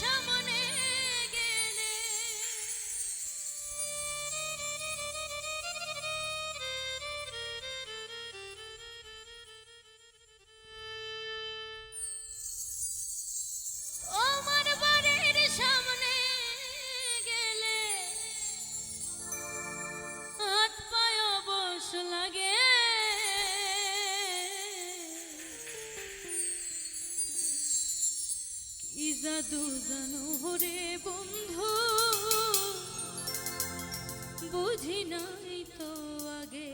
llama জাদু জানো রে বন্ধু। বুঝি নাই তো আগে।